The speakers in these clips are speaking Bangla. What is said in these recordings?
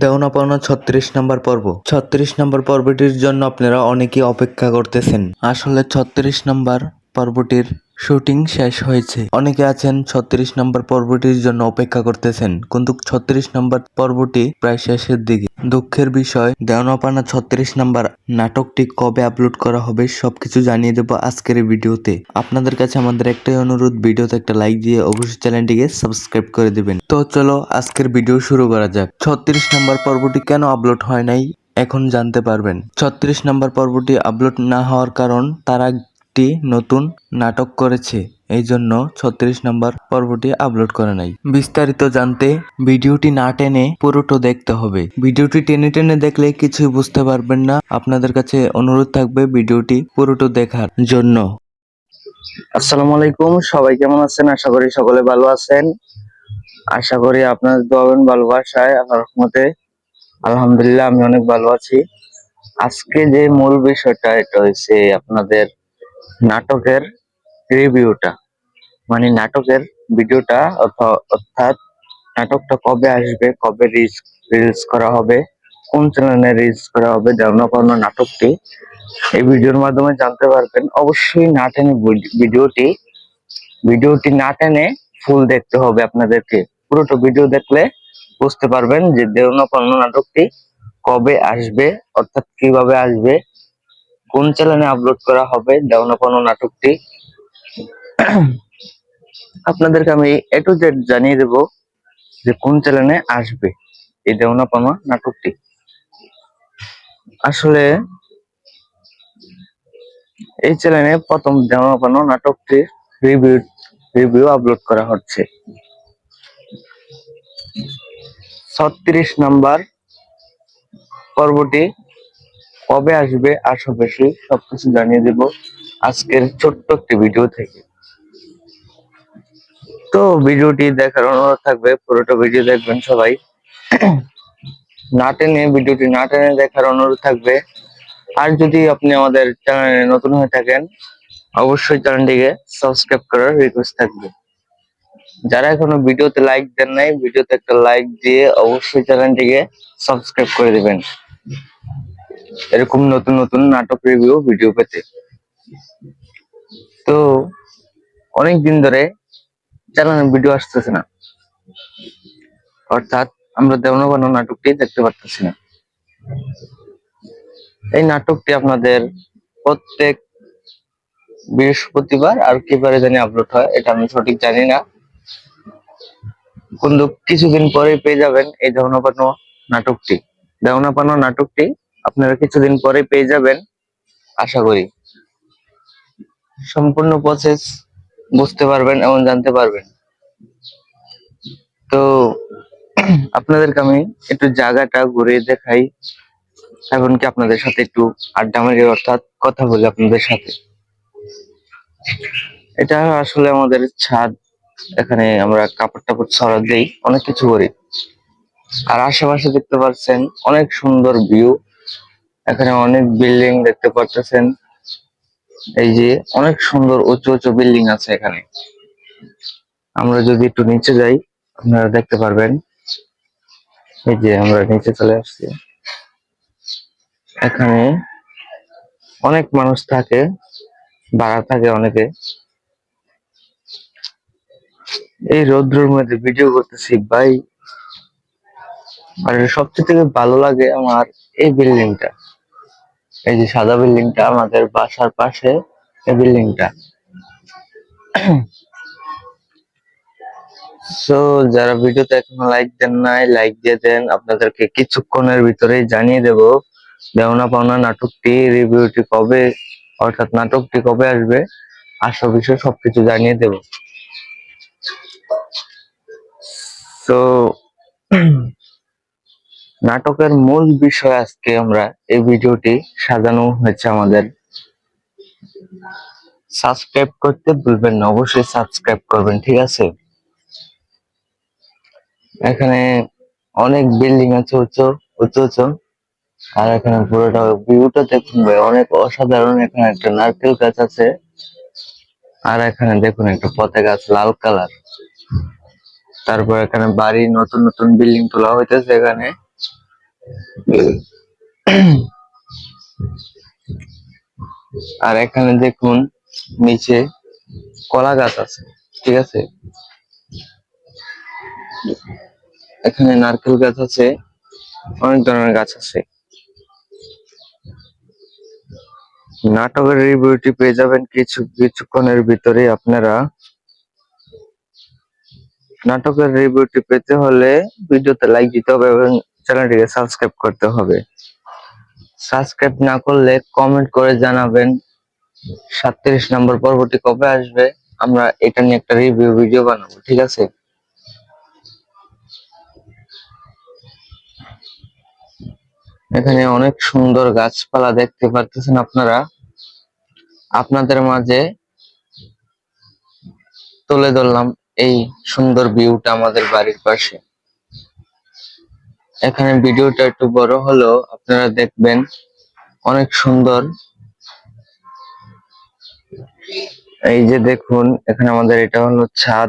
দেওনা পাওনা ছত্রিশ নম্বর পর্ব। ছত্রিশ নম্বর পর্বটির জন্য আপনারা অনেকেই অপেক্ষা করতেছেন। আসলে ছত্রিশ নম্বর পর্বটির শুটিং শেষ হয়েছে। অনেকে আছেন ছত্রিশ নম্বর পর্বটির জন্য অপেক্ষা করতেছেন, কিন্তু ছত্রিশ নম্বর পর্বটি প্রায় শেষের দিকে। দুঃখের বিষয় দেওনাপানা ছত্রিশ নম্বর নাটকটি কবে আপলোড করা হবে সবকিছু জানিয়ে দেবো আজকের ভিডিওতে। আপনাদের কাছে আমাদের একটাই অনুরোধ, ভিডিওতে একটা লাইক দিয়ে অবশ্যই চ্যানেলটিকে সাবস্ক্রাইব করে দিবেন। তো চলো আজকের ভিডিও শুরু করা যাক। ছত্রিশ নম্বর পর্বটি কেন আপলোড হয় নাই, এখন জানতে পারবেন। ছত্রিশ নম্বর পর্বটি আপলোড না হওয়ার কারণ, তারা একটি নতুন নাটক করেছে। এই জন্য ছত্রিশ নম্বর পর্বটি আপলোড করে নাই। বিস্তারিত জানতে ভিডিওটি না টেনে পুরোটা দেখতে হবে। ভিডিওটি টেনে টেনে দেখলে কিছুই বুঝতে পারবেন না। আপনাদের কাছে অনুরোধ থাকবে ভিডিওটি পুরোটা দেখার জন্য। আসসালামু আলাইকুম, সবাই কেমন আছেন? আশা করি সকলে ভালো আছেন। আশা করি আপনার দোয়াবেন ভালোবাসায়, আল্লাহর রহমতে। আলহামদুলিল্লাহ, আমি অনেক ভালো আছি। আজকে যে মূল বিষয়টা, এটা হয়েছে আপনাদের নাটকের রিভিউটা মানে নাটকের ভিডিওটা অর্থাৎ নাটকটা কবে আসবে, কবে রিলজ করা হবে, কোন চ্যানেলে রিলজ করা হবে দেওনা নাটকটি, এই ভিডিওর মাধ্যমে জানতে পারবেন। অবশ্যই না টেনে ভিড- ভিডিওটি ভিডিওটি না টেনে ফুল দেখতে হবে আপনাদেরকে। পুরোটা ভিডিও দেখলে বুঝতে পারবেন যে দেওনাপন্ন নাটকটি কবে আসবে, অর্থাৎ কীভাবে আসবে কোন চ্যানেলে আপলোড করা হবে দেওনাপন্ন নাটকটি। আপনাদেরকে আমি এ টু জেড জানিয়ে দেব যে কোন চ্যানেলে আসবে এই দেওনাপন্ন নাটকটি। আসলে এই চ্যানেলে প্রথম দেওয়ানো নাটকটির রিভিউ রিভিউ আপলোড করা হচ্ছে। ছত্রিশ নাম্বার পর্বটি কবে আসবে আসো বেশি সবকিছু জানিয়ে দেব আজকের ছোট্ট একটি ভিডিও থেকে। তো ভিডিওটি দেখার অনুরোধ থাকবে, পুরোটা ভিডিও দেখবেন সবাই। না টেনে ভিডিওটি না টেনে দেখার অনুরোধ থাকবে। আর যদি আপনি আমাদের চ্যানেলে নতুন হয়ে থাকেন, অবশ্যই চ্যানেলটিকে সাবস্ক্রাইব করার রিকোয়েস্ট থাকবে। যারা এখনও ভিডিওতে লাইক দেন নাই ভিডিওতে একটা লাইক দিয়ে অবশ্যই চ্যানেলটিকে সাবস্ক্রাইব করে দিবেন। এরকম নতুন নতুন নাটক রিভিউ ভিডিও পেতে। তো, অনেক দিন ধরে চ্যানেলে ভিডিও আসতেছে না। অর্থাৎ আমরা দেওয়ানো নাটকটি দেখতে পারতেছি না। এই নাটকটি আপনাদের প্রত্যেক বৃহস্পতিবার আর কি বারে জানি আপলোড হয়, এটা আমি সঠিক জানি না। কিন্তু কিছুদিন পরেই পেয়ে যাবেন এই দেওনাপান্ন নাটকটি। দেওনাপান্ন নাটকটি আপনারা কিছুদিন পরে পেয়ে যাবেন, আশা করি। সম্পূর্ণ প্রসেস বুঝতে পারবেন এবং জানতে পারবেন। তো, আপনাদেরকে আমি একটু জায়গাটা ঘুরে দেখাই, এমনকি আপনাদের সাথে একটু আড্ডা মারি, অর্থাৎ কথা বলি আপনাদের সাথে। এটা আসলে আমাদের ছাদ, এখানে আমরা কাপড় টাপড় ছড়া দিই, অনেক কিছু করি। আর আশেপাশে দেখতে পাচ্ছেন অনেক সুন্দর ভিউ এখানে অনেক বিল্ডিং দেখতে পাচ্ছেন। এই যে অনেক সুন্দর উঁচু উঁচু বিল্ডিং আছে এখানে। আমরা যদি একটু নিচে যাই, আপনারা দেখতে পারবেন। এই যে আমরা নিচে চলে আসছি। এখানে অনেক মানুষ থাকে ভাড়া থাকে অনেকে। এই রৌদ্রের মধ্যে ভিডিও করতেছি, ভাই। আর সবচেয়ে থেকে ভালো লাগে আমার এই বিল্ডিংটা। এই যে সাদা বিল্ডিংটা আমাদের বাসার পাশে এই বিল্ডিংটা। সো যারা ভিডিওতে এখনও লাইক দেন নাই লাইক দিয়ে দেন, আপনাদেরকে কিছুক্ষণের ভিতরেই জানিয়ে দেব দেওনা পাওনা নাটকটি রিভিউটি কবে, অর্থাৎ নাটকটি কবে আসবে আসা বিষয় সবকিছু জানিয়ে দেব। তো নাটকের মূল বিষয় আজকে আমরা এই ভিডিওটি সাজানো হয়েছে আমাদের। সাবস্ক্রাইব করতে ভুলবেন না, অবশ্যই সাবস্ক্রাইব করবেন, ঠিক আছে? এখানে অনেক বিল্ডিং আছে উঁচু উঁচু উঁচু। আর এখানে পুরোটা ভিউটা দেখুন ভাই, অনেক অসাধারণ। এখানে একটা নারকেল গাছ আছে। আর এখানে দেখুন একটা পতাকা গাছ, লাল কালার। তারপর এখানে বাড়ি, নতুন নতুন বিল্ডিং তোলা হইতেছে এখানে। আর এখানে দেখুন নিচে কলা গাছ আছে, ঠিক আছে? এখানে নারকেল গাছ আছে, অনেক ধরনের গাছ আছে। নাটকের রিভিউটি পেয়ে যাবেন কিছু, কিছুক্ষণের ভিতরে আপনারা। নাটকের রিভিউটি পেতে হলে ভিডিওতে লাইক দিতে হবে এবং চ্যানেলটিকে সাবস্ক্রাইব করতে হবে। সাবস্ক্রাইব না করলে কমেন্ট করে জানাবেন সাতত্রিশ নম্বর পর্বটি কবে আসবে, আমরা এটা নিয়ে একটা রিভিউ ভিডিও বানাবো, ঠিক আছে? এখানে অনেক সুন্দর গাছপালা দেখতে পারতেছেন আপনারা। আপনাদের মাঝে তুলে ধরলাম এই সুন্দর ভিউটা আমাদের বাড়ির পাশে। এখানে ভিডিওটা একটু বড় হলেও আপনারা দেখবেন অনেক সুন্দর। এই যে দেখুন, এখানে আমাদের এটা হলো ছাদ।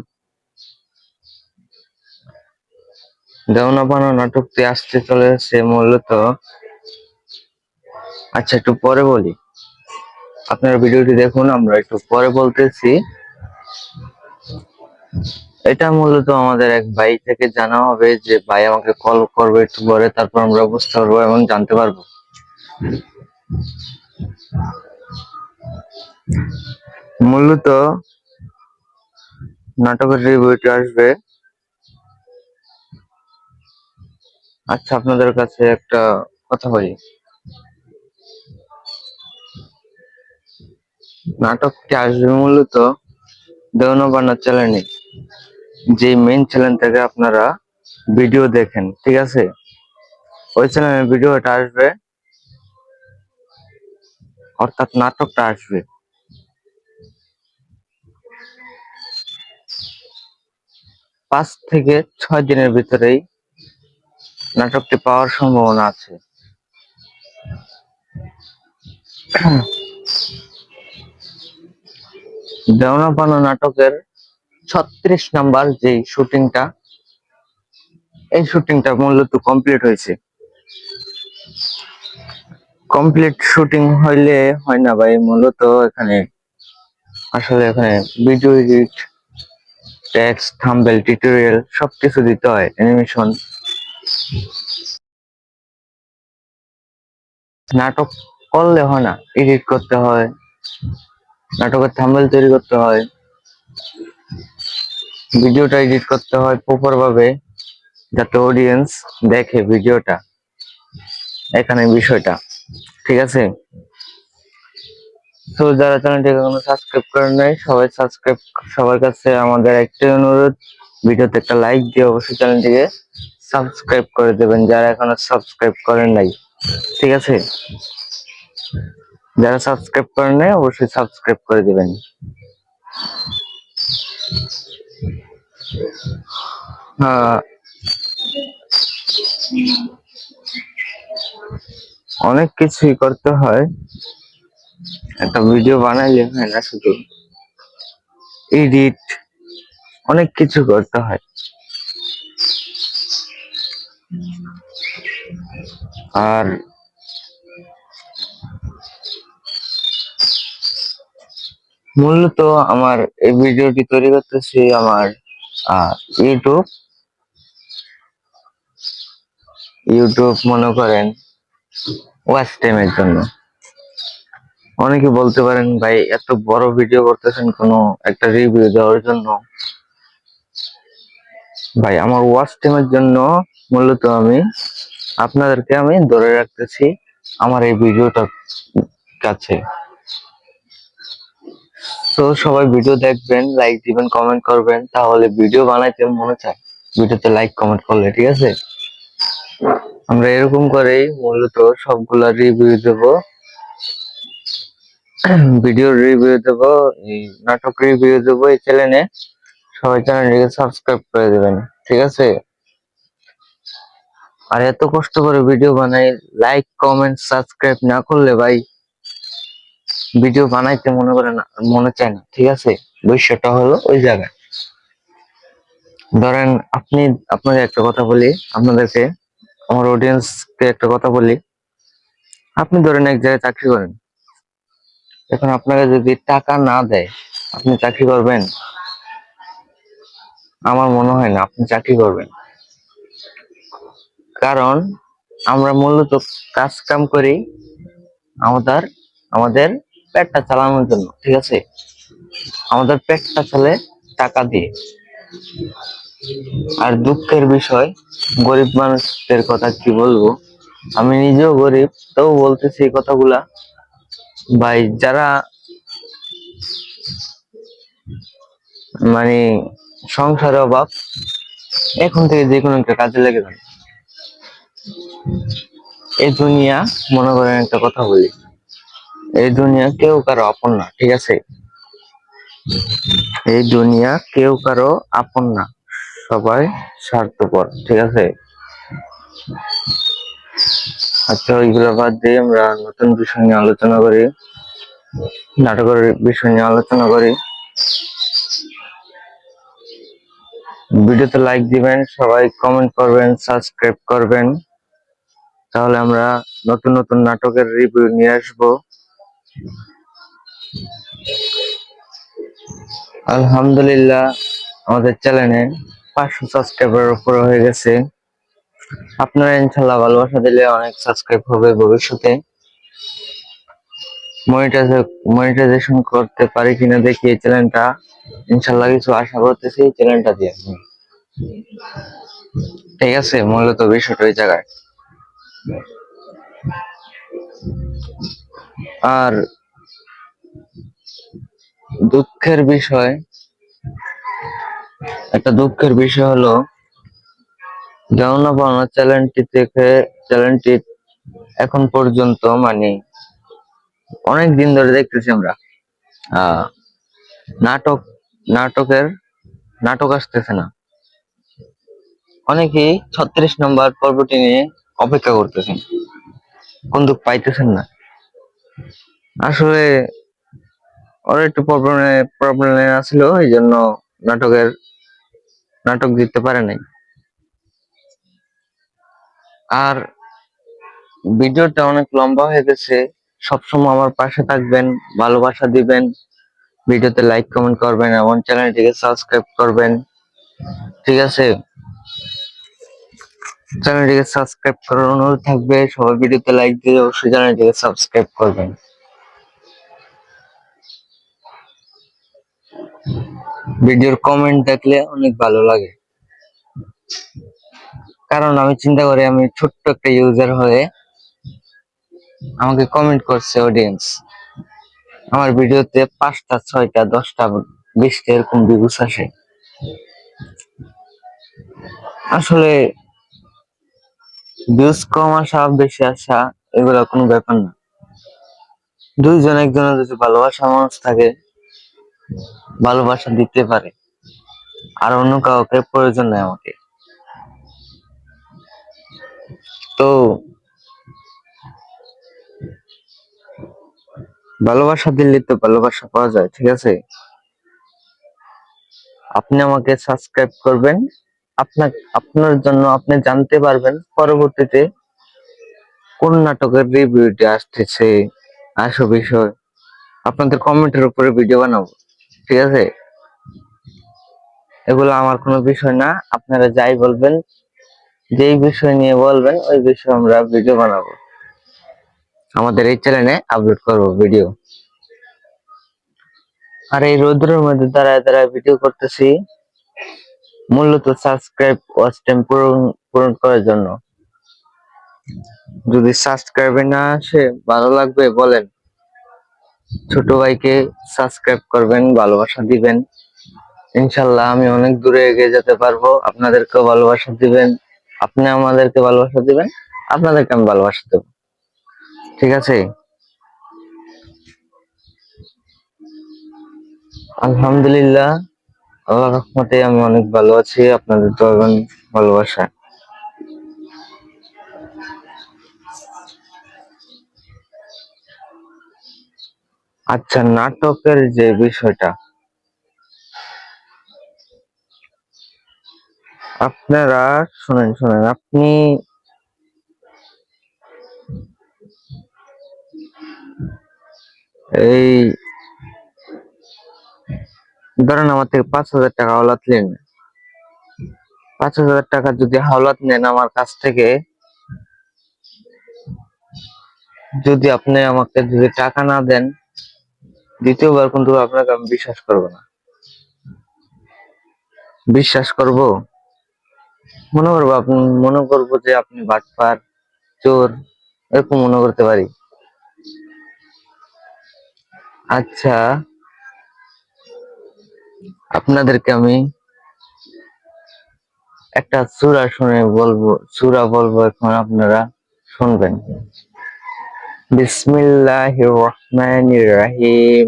দেওনা পানা নাটকটি আসতে চলেছে মূলত। আচ্ছা একটু পরে বলি। আপনারা ভিডিওটি দেখুন, আমরা একটু পরে বলতেছি। এটা মূলত আমাদের এক ভাই থেকে জানা হবে যে, ভাই, আমাকে কল করবে একটু পরে, তারপর আমরা বুঝতে পারব এবং জানতে পারব। মূলত নাটকের রিভিউটি আসবে। আচ্ছা আপনাদের কাছে একটা কথা বলি। নাটকটি আসবে মূলত দেওয়ানো বানার চ্যানেলে। যে মেইন চ্যানেল থেকে আপনারা ভিডিও দেখেন, ঠিক আছে? ওই চ্যানেলে ভিডিওটা আসবে। অর্থাৎ নাটকটা আসবে। পাঁচ থেকে ছয় দিনের ভিতরেই নাটকটি পাওয়ার সম্ভাবনা আছে। দেওনা পানা নাটকের ছত্রিশ নাম্বার যে শুটিংটা, এই শুটিংটা মূলত কমপ্লিট হয়েছে। কমপ্লিট শুটিং হইলে হয় না ভাই, মূলত এখানে আসলে এখানে video edit text thumbnail tutorial সবকিছু দিতে হয় অ্যানিমেশন নাটক করলে হয় না এডিট করতে হয়। নাটকের থাম্বেল তৈরি করতে হয়। ভিডিওটা এডিট করতে হয় প্রপার ভাবে যাতে অডিয়েন্স দেখে ভিডিওটা, এখানে বিষয়টা, ঠিক আছে? তো যারা চ্যানেলটি এখনও সাবস্ক্রাইব করেন নাই, সবাই সাবস্ক্রাইব সবার কাছে আমাদের একটাই অনুরোধ, ভিডিওতে একটা লাইক দিয়ে অবশ্যই চ্যানেলটিকে সাবস্ক্রাইব করে দেবেন, যারা এখনও সাবস্ক্রাইব করেন নাই, ঠিক আছে? যারা সাবস্ক্রাইব করেন নাই, অবশ্যই সাবস্ক্রাইব করে দেবেন। অনেক কিছুই করতে হয়। একটা ভিডিও বানাইলে হয় না শুধু এডিট অনেক কিছু করতে হয়। আর মূলত আমার এই ভিডিওটি তৈরি করতেছি আমার ইউটিউব ইউটিউব মনে করেন ওয়াচ টাইমের জন্য। অনেকে বলতে পারেন, ভাই, এত বড় ভিডিও করতেছেন কোনো একটা রিভিউ দেওয়ার জন্য? ভাই, আমার ওয়াচ টাইমের জন্য মূলত আমি আপনাদেরকে আমি ধরে রাখতেছি আমার এই ভিডিওটার কাছে। তো সবাই ভিডিও দেখবেন লাইক দিবেন কমেন্ট করবেন, তাহলে ভিডিও বানাইতে মনে চায়। ভিডিওতে লাইক কমেন্ট করলে, ঠিক আছে? আমরা এরকম করেই মূলত সবগুলা রিভিউ দেব। ভিডিও রিভিউ দেব, এই নাটক রিভিউ দেব এই চ্যানেলে সবাই চ্যানেলটিকে সাবস্ক্রাইব করে দেবেন, ঠিক আছে? আর এত কষ্ট করে ভিডিও বানাই লাইক কমেন্ট সাবস্ক্রাইব না করলে ভাই ভিডিও বানাইতে মনে করে না, মনে চায় না, ঠিক আছে? বিষয়টা হলো ওই জায়গায়। ধরেন আপনি আপনাদের একটা কথা বলি, আপনাদেরকে, আমার অডিয়েন্সকে একটা কথা বলি। আপনি ধরেন এক জায়গায় চাকরি করেন। এখন আপনাকে যদি টাকা না দেয়, আপনি চাকরি করবেন? আমার মনে হয় না আপনি চাকরি করবেন। কারণ আমরা মূলত কাজ কাম করি আমাদের আমাদের পেটটা চালানোর জন্য, ঠিক আছে? আমাদের পেটটা চলে টাকা দিয়ে। আর দুঃখের বিষয়, গরিব মানুষদের কথা কি বলব? আমি নিজেও গরিব তাও বলতেছি এই কথাগুলা। ভাই, যারা মানে সংসারে অভাব, এখন থেকে যে কোনো একটা কাজে লেগে যান এই দুনিয়া, মনে করেন একটা কথা বলি। এই দুনিয়া কেউ কারও আপন না, ঠিক আছে? এই দুনিয়া কেউ কারও আপন না, সবাই স্বার্থপর, ঠিক আছে? আচ্ছা ওইগুলো বাদ দিয়ে আমরা নতুন বিষয় নিয়ে আলোচনা করি, নাটকের বিষয় নিয়ে আলোচনা করি। ভিডিওতে লাইক দিবেন, সবাই কমেন্ট করবেন সাবস্ক্রাইব করবেন। তাহলে আমরা নতুন নতুন নাটকের রিভিউ নিয়ে আসব। আলহামদুলিল্লাহ, আমাদের চ্যানেলে পাঁচশো সাবস্ক্রাইবার উপরে হয়ে গেছে। আপনারা ইনশাল্লাহ ভালোবাসা দিলে অনেক সাবস্ক্রাইব হবে ভবিষ্যতে। মনিটাইজেশন করতে পারি কিনা দেখি এই চ্যানেলটা ইনশাল্লাহ কিছু আশা করতেছি এই চ্যানেলটা দিয়ে। ঠিক আছে, মূলত বিষয়টা ওই জায়গায়। আর দুঃখের বিষয়, একটা দুঃখের বিষয় হলো, জানা পাওনা চ্যানেলটি থেকে চ্যানেলটি এখন পর্যন্ত মানে অনেক দিন ধরে দেখতেছি আমরা। নাটক, নাটকের, নাটক আসতেছে না। অনেকেই ছত্রিশ নম্বর পর্বটি নিয়ে অপেক্ষা করতেছেন। কিন্তু পাইতেছেন না। আসলে ওর একটু প্রবলেমে প্রবলেমে আসলো এই জন্য নাটকের, নাটক দিতে পারে নাই। আর ভিডিওটা অনেক লম্বা হয়ে গেছে, সবসময় আমার পাশে থাকবেন, ভালোবাসা দিবেন, ভিডিওতে লাইক কমেন্ট করবেন, এবং চ্যানেলটিকে সাবস্ক্রাইব করবেন। ঠিক আছে? চ্যানেলটিকে সাবস্ক্রাইব করার অনুরোধ থাকবে। সবাই ভিডিওতে লাইক দিয়ে অবশ্যই চ্যানেলটিকে সাবস্ক্রাইব করবেন। ভিডিওর কমেন্ট দেখলে অনেক ভালো লাগে। কারণ আমি চিন্তা করি, আমি ছোট্ট একটা ইউজার হয়ে আমাকে কমেন্ট করছে অডিয়েন্স আমার ভিডিওতে পাঁচটা, ছয়টা, দশটা, বিশটা এরকম ভিউজ আসে। আসলে ভিউজ কম আসা বেশি আসা এগুলো কোনো ব্যাপার না। দুইজন, একজনের যদি ভালোবাসা মানুষ থাকে, ভালোবাসা দিতে পারে, আর অন্য কাউকে প্রয়োজন নেই আমাকে। তো, ভালোবাসা দিলে তো ভালোবাসা পাওয়া যায়, ঠিক আছে? আপনি আমাকে সাবস্ক্রাইব করবেন। আপনার আপনার জন্য আপনি জানতে পারবেন পরবর্তীতে কোন নাটকের রিভিউটি আসতেছে আসো বিষয় আপনাদের কমেন্টের উপরে ভিডিও বানাবো, ঠিক আছে? এগুলো আমার কোনো বিষয় না, আপনারা যাই বলবেন, যেই বিষয় নিয়ে বলবেন, ওই বিষয়ে আমরা ভিডিও বানাবো। আমাদের এই চ্যানেলে আপলোড করব ভিডিও আর এই রোদ্রের মধ্যে দাঁড়ায় দাঁড়ায় ভিডিও করতেছি। মূলত সাবস্ক্রাইব ওয়াচ টাইম পূরণ পূরণ করার জন্য। যদি সাবস্ক্রাইবে না আসে, ভালো লাগবে, বলেন। ছোট ভাইকে সাবস্ক্রাইব করবেন, ভালোবাসা দিবেন। ইনশাল্লাহ আমি অনেক দূরে এগিয়ে যেতে পারব। আপনাদেরকেও ভালোবাসা দিবেন। আপনি আমাদেরকে ভালোবাসা দিবেন। আপনাদেরকে আমি ভালোবাসা দেব। ঠিক আছে? আলহামদুলিল্লাহ। আল্লাহ রহমতে আমি অনেক ভালো আছি, আপনাদের তো ভালোবাসা। আচ্ছা নাটকের যে বিষয়টা, আপনারা, শোনেন শোনেন, আপনি এই ধরেন আমার থেকে পাঁচ হাজার টাকা হাওলাত নেন। পাঁচ হাজার টাকা যদি হাওলাত নেন আমার কাছ থেকে, যদি আপনি আমাকে যদি টাকা না দেন, দ্বিতীয়বার কিন্তু আপনাকে আমি বিশ্বাস করব না। বিশ্বাস করব? মনে করব আপনি, মনে করব যে আপনি বাটপার, চোর, এরকম মনে করতে পারি। আচ্ছা আপনাদেরকে আমি একটা সূরা শুনে বলব, সূরা বলব এখন আপনারা শুনবেন। বিসমিল্লাহির রহমানির রহিম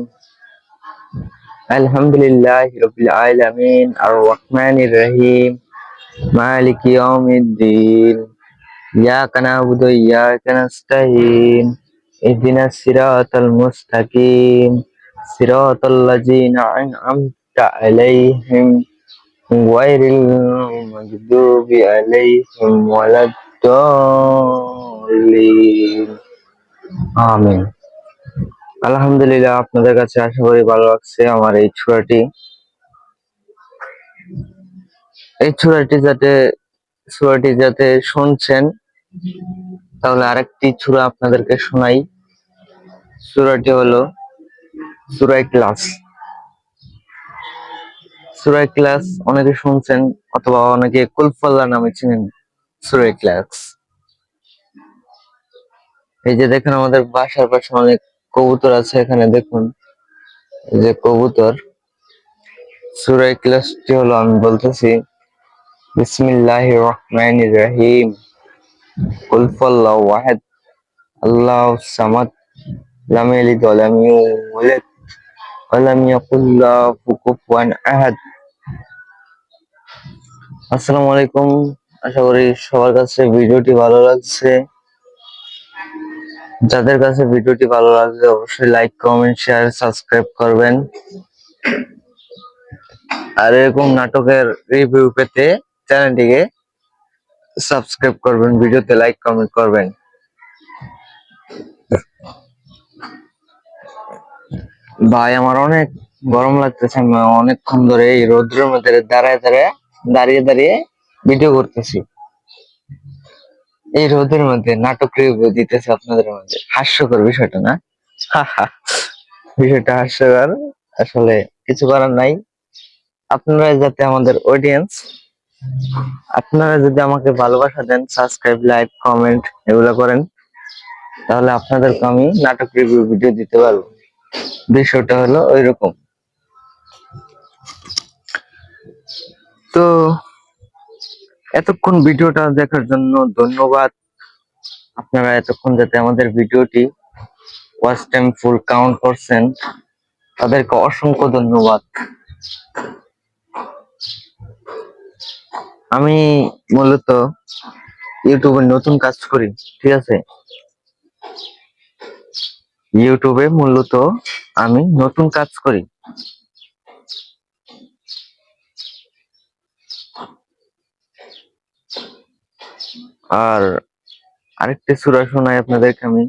আলহামদুলিল্লাহি রাব্বিল আলামিন আর রহমানির রহিম মালিক ইয়াউমিদ্দিন ইয়াকা না'বুদু ইহদিনাস সিরাতাল মুস্তাকিম। সিরাতাল আলাইহিম গয়রিল মাগদুবি আলাইহিম ওয়ালাদ-দাল্লিন আমিন। আলহামদুলিল্লাহ, আপনাদের কাছে আশা করি ভালো লাগছে আমার এই ছুরাটি এই ছুরাটি যাতে ছুরাটি যাতে শুনছেন, তাহলে আরেকটি ছুরা আপনাদেরকে শোনাই। সূরাটি হলো সূরা ক্লাস। সূরা ক্লাস, অনেকে শুনছেন অথবা অনেকে কুলফাল্লা নামে চিনেন সূরা ক্লাস। এই যে দেখুন, আমাদের বাসার পাশে অনেক কবুতর আছে এখানে, দেখুন। এই যে কবুতর সূরা ক্লাসটি হলো আমি বলতেছি, বিসমিল্লাহির রহমানির রহিম। কুল ফাল্লাহু আহাদ আল্লাহু সামাদ লাম ইয়ালিদ ওয়া লাম ইউলাদ ওয়া লাম ইয়াকুল লাহু কুফুয়ান আহাদ। আসসালামু আলাইকুম। আশা করি সবার কাছে ভিডিওটি ভালো লাগছে। যাদের কাছে ভিডিওটি ভালো লাগবে অবশ্যই লাইক কমেন্ট শেয়ার সাবস্ক্রাইব করবেন। আর এরকম নাটকের রিভিউ পেতে চ্যানেলটিকে সাবস্ক্রাইব করবেন, ভিডিওতে লাইক কমেন্ট করবেন। ভাই, আমার অনেক গরম লাগতেছে, আমি অনেকক্ষণ ধরে এই রোদ্রের মধ্যে দাঁড়ায় দাঁড়ায় দাঁড়িয়ে দাঁড়িয়ে ভিডিও করতেছি। এই রোদের মধ্যে নাটক দিতেছে আপনাদের মধ্যে। হাস্যকর বিষয়টা না? বিষয়টা হাস্যকর। আসলে কিছু করার নাই। আপনারা যাতে আমাদের অডিয়েন্স আপনারা যদি আমাকে ভালোবাসা দেন সাবস্ক্রাইব লাইক কমেন্ট এগুলো করেন, তাহলে আপনাদেরকে আমি নাটক রিভিউ ভিডিও দিতে পারব। বিষয়টা হলো ওই তো এতক্ষণ ভিডিওটা দেখার জন্য ধন্যবাদ। আপনারা এতক্ষণ যাতে আমাদের ভিডিওটি ওয়াচ টাইম ফুল কাউন্ট করছেন, তাদেরকে অসংখ্য ধন্যবাদ। আমি মূলত ইউটিউবে নতুন কাজ করি, ঠিক আছে? ইউটিউবে মূলত আমি নতুন কাজ করি। আর আরেকটি সূরা শোনাই আপনাদেরকে আমি।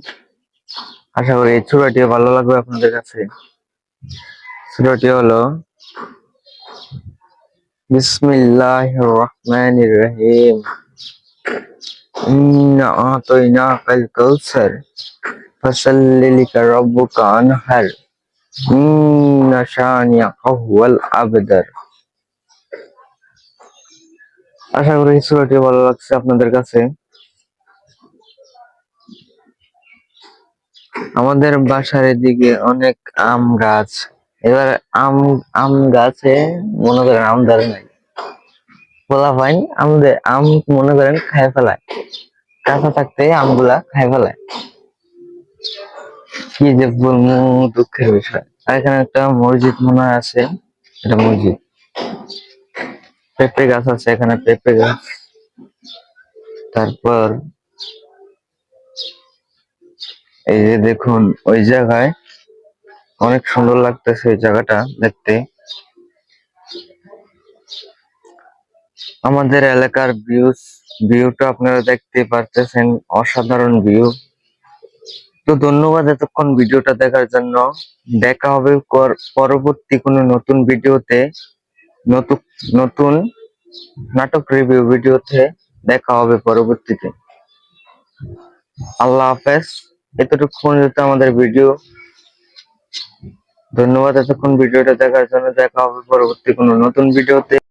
আশা করি এই সূরাটি ভালো লাগবে আপনাদের কাছে। সূরাটি হলো, বিসমিল্লাহির রহমানির রহিম। ইন্না আতাইনাকাল কাউসার ফাসাল্লি লিকা আবদার। আশা করি সূরাটি ভালো লাগছে আপনাদের কাছে। আমাদের বাসার এদিকে অনেক আম গাছ। এবার আম আম গাছে মনে করেন আম ধরে নাই। বলা হয় আমাদের আম মনে করেন খায় ফেলায়। কাঁচা থাকতে আমগুলা খায় ফেলায়। কি যে বলব, দুঃখের বিষয়। আর এখানে একটা মসজিদ মনে হয় আছে। এটা মসজিদ। পেঁপে গাছ আছে এখানে, পেঁপে গাছ। তারপর এই যে দেখুন, ওই জায়গায় অনেক সুন্দর লাগতেছে এই জায়গাটা দেখতে। আমাদের এলাকার ভিউ ভিউটা আপনারা দেখতে পারতেছেন, অসাধারণ ভিউ তো ধন্যবাদ এতক্ষণ ভিডিওটা দেখার জন্য। দেখা হবে পর- পরবর্তী কোনো নতুন ভিডিওতে। নতুন নাটক রিভিউ ভিডিওতে দেখা হবে পরবর্তীতে। আল্লাহ হাফেজ। এতটুকু আমাদের ভিডিও। ধন্যবাদ এতক্ষণ ভিডিওটা দেখার জন্য। দেখা হবে পরবর্তী কোনো নতুন ভিডিওতে।